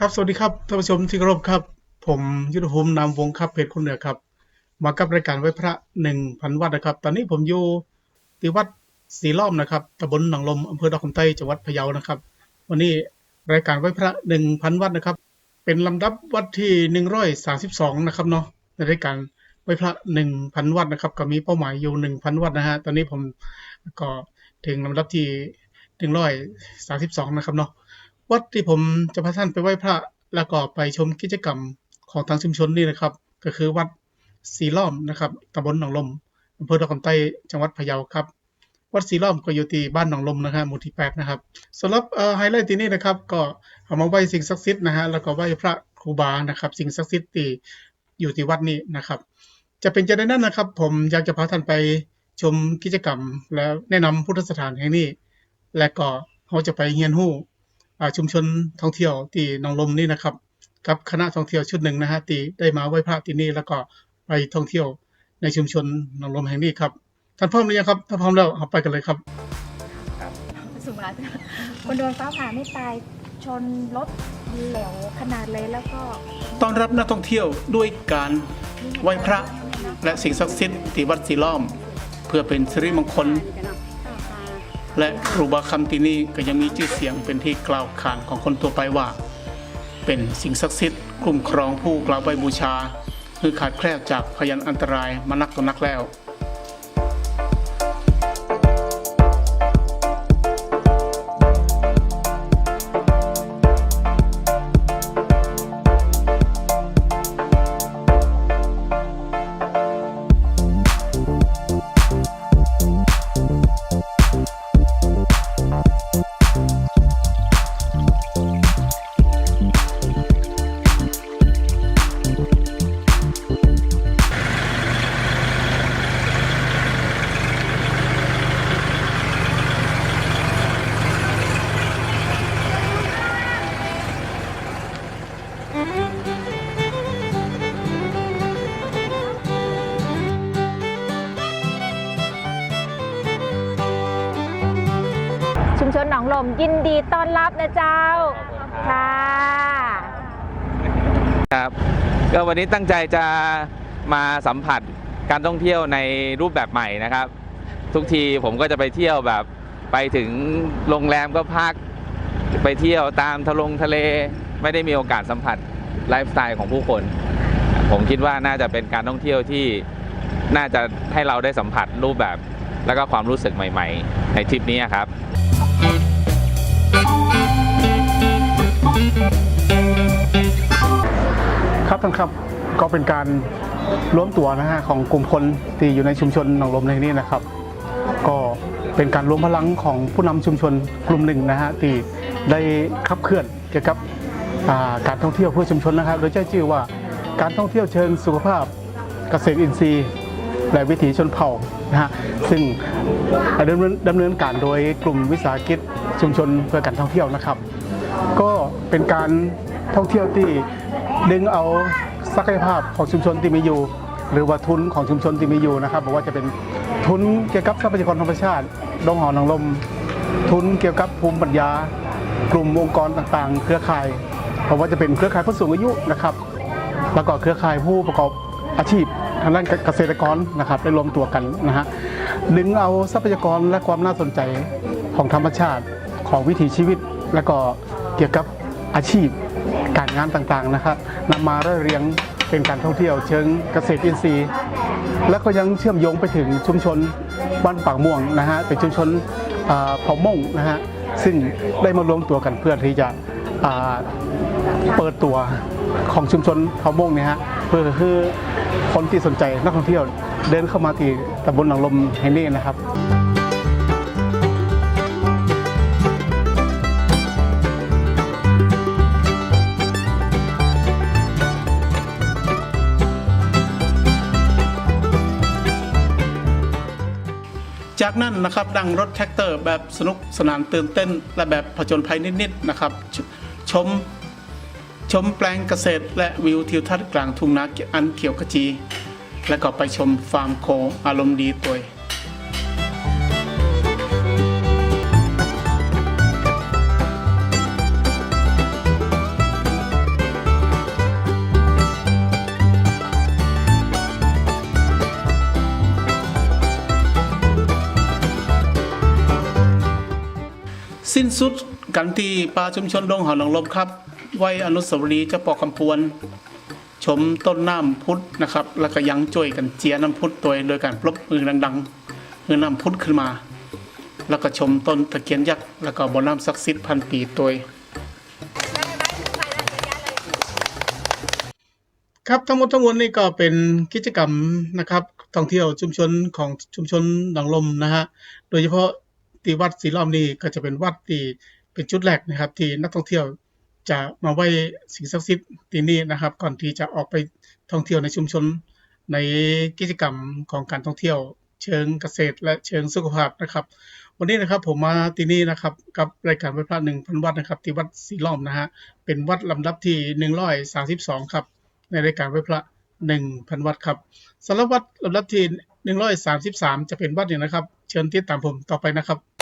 ครับ สวัสดีครับท่านผู้ชมที่เคารพครับ ผมยุทธภูมินามวงครับเพจคนเหนือครับ มากับรายการไว้พระหนึ่งพันวัดนะครับ ตอนนี้ผมอยู่ที่วัดศรีล้อมนะครับตำบลหนองลมอำเภอดอกคำใต้จังหวัดพะเยานะครับ วันนี้รายการไว้พระหนึ่งพันวัดนะครับ เป็นลำดับวัดที่หนึ่งร้อยสาสิบสองนะครับเนาะในรายการไว้พระหนึ่งพันวัดนะครับ ก็มีเป้าหมายอยู่หนึ่งพันวัดนะฮะตอนนี้ผมก็ถึงลำดับที่หนึ่งร้อยสาสิบสองนะครับเนาะ วัดที่ผมจะพาท่านไปไหว้พระแล้วก็ไปชมกิจกรรมของทางชุมชนนี่นะครับ ก็คือวัดสีล้อมนะครับตำบลหนองลมอำเภอดอกคำใต้จังหวัดพะเยาครับ วัดสีล้อมก็อยู่ที่บ้านหนองลมนะฮะหมู่ที่แปดนะครับสำหรับไฮไลท์ที่นี่นะครับ ก็เอามาไหว้สิ่งศักดิ์สิทธิ์นะฮะแล้วก็ไหว้พระครูบานะครับ สิ่งศักดิ์สิทธิ์ที่อยู่ที่วัดนี้นะครับ จะเป็นจะได้นั้นนะครับ ผมอยากจะพาท่านไปชมกิจกรรม และแนะนำพุทธสถานแห่งนี้ และก็เขาจะไปเฮียนฮู้ ชุมชนท่องเที่ยวที่หนองลมนี่นะครับ กับคณะท่องเที่ยวชุดหนึ่งนะฮะที่ได้มาไหว้พระที่นี่แล้วก็ไปท่องเที่ยวในชุมชนหนองลมแห่งนี้ครับท่านพร้อมหรือยังครับถ้าพร้อมแล้วเราไปกันเลยครับสุรัตน์คนโดนฟ้าผ่าไม่ตายชนรถเหลวขนาดเลยแล้วก็ต้อนรับนักท่องเที่ยวด้วยการไหว้พระและสิ่งศักดิ์สิทธิ์ที่วัดสีล้อม เพื่อเป็นสิริมงคล และครูบาคำที่นี่ก็ยังมีชื่อเสียงเป็นที่กล่าวขานของคนทั่วไปว่า เป็นสิ่งศักดิ์สิทธิ์คุ้มครองผู้กล่าวไปบูชา คือขาดแคลนจากพยันอันตรายมานักต่อนักแล้ว ชุมชนหนองลมยินดีต้อนรับนะเจ้าค่ะครับก็วันนี้ตั้งใจจะมาสัมผัสการท่องเที่ยวในรูปแบบใหม่นะครับ ทุกทีผมก็จะไปเที่ยวแบบไปถึงโรงแรมก็พักไปเที่ยวตามทะลงทะเล ไม่ได้มีโอกาสสัมผัสไลฟ์สไตล์ของผู้คน ผมคิดว่าน่าจะเป็นการท่องเที่ยวที่น่าจะให้เราได้สัมผัสรูปแบบ แล้วก็ความรู้สึกใหม่ ๆ ในทริปนี้ครับ ครับท่านครับก็เป็นการรวมตัวนะฮะของกลุ่มคนที่อยู่ในชุมชนหนองลมในนี้นะครับ ก็เป็นการรวมพลังของผู้นำชุมชนกลุ่มหนึ่งนะฮะที่ได้ขับเคลื่อนเกี่ยวกับการท่องเที่ยวเพื่อชุมชนนะครับ โดยใช้ชื่อว่าการท่องเที่ยวเชิงสุขภาพเกษตรอินทรีย์ และวิถีชนเผ่านะฮะซึ่งดำเนินดำเนินการโดยกลุ่มวิสาหกิจชุมชนเพื่อการท่องเที่ยวนะครับ ก็เป็นการท่องเที่ยวที่ดึงเอาศักยภาพของชุมชนที่มีอยู่ หรือว่าทุนของชุมชนที่มีอยู่นะครับบอกว่าจะเป็นทุนเกี่ยวกับทรัพยากรธรรมชาติดงหอนางลม ทุนเกี่ยวกับภูมิปัญญา กลุ่มองค์กรต่างๆ เครือข่ายเพราะว่าจะเป็นเครือข่ายผู้สูงอายุนะครับแล้วก็เครือข่ายผู้ประกอบอาชีพทางด้านเกษตรกรนะครับได้รวมตัวกันนะฮะดึงเอาทรัพยากรและความน่าสนใจของธรรมชาติของวิถีชีวิต แล้วก็ เกี่ยวกับอาชีพการงานต่างๆนะครับนำมาเรียงเป็นการท่องเที่ยวเชิงเกษตรอินทรีย์ แล้วก็ยังเชื่อมโยงไปถึงชุมชนบ้านปากม่วงนะฮะเป็นชุมชนเผ่าม่งนะฮะซึ่งได้มารวมตัวกันเพื่อที่จะเปิดตัวของชุมชนเขาโมงเนี่ยฮะเพื่อคือคนที่สนใจนักท่องเที่ยวเดินเข้ามาที่ตำบลหนองลมแห่งนี้นะครับ นั่นนะครับ ดังรถแท็กเตอร์แบบสนุกสนานตื่นเต้น และแบบผจญภัยนิดๆนะครับชชมชมแปลงเกษตร และวิวทิวทัศน์กลางทุ่งนาอันเขียวขจี และก็ไปชมฟาร์มโคอารมณ์ดีตัวย สุดกันที่ป่าชุมชนดงหอหนองลมครับ ไว้อนุสาวรีย์เจ้าปอคำพวน ชมต้นน้ำพุทธนะครับ แล้วก็ยังจ่วยกันเจียน้ำพุทธตัวโดยการปรบมือดังๆมือน้ำพุทธขึ้นมา แล้วก็ชมต้นตะเคียนยักษ์แล้วก็บ่อน้ำศักดิ์สิทธิ์พันปีตัวครับทั้งหมดทั้งมวลนี่ก็เป็นกิจกรรมนะครับท่องเที่ยวชุมชนของชุมชนหนองลมนะฮะโดยเฉพาะ ที่วัดศรีล้อมนี่ก็จะเป็นวัดที่เป็นจุดแรกนะครับ ที่นักท่องเที่ยวจะมาไหว้สิ่งศักดิ์สิทธิ์ที่นี่นะครับ ก่อนที่จะออกไปท่องเที่ยวในชุมชนในกิจกรรมของการท่องเที่ยว เชิงเกษตรและเชิงสุขภาพนะครับ วันนี้นะครับผมมาที่นี่นะครับกับรายการวัดพระหนึ่งพันวัดนะครับ ที่วัดศรีล้อมนะฮะเป็นวัดลำดับที่หนึ่งร้อยสาสิบสองครับในรายการวัดพระหนึ่งพันวัดครับสำหรับวัดลำดับที่หนึ่งร้อยสามสิบสามจะเป็นวัดเนี่ยนะครับ เชิญติดตามผมต่อไปนะครับ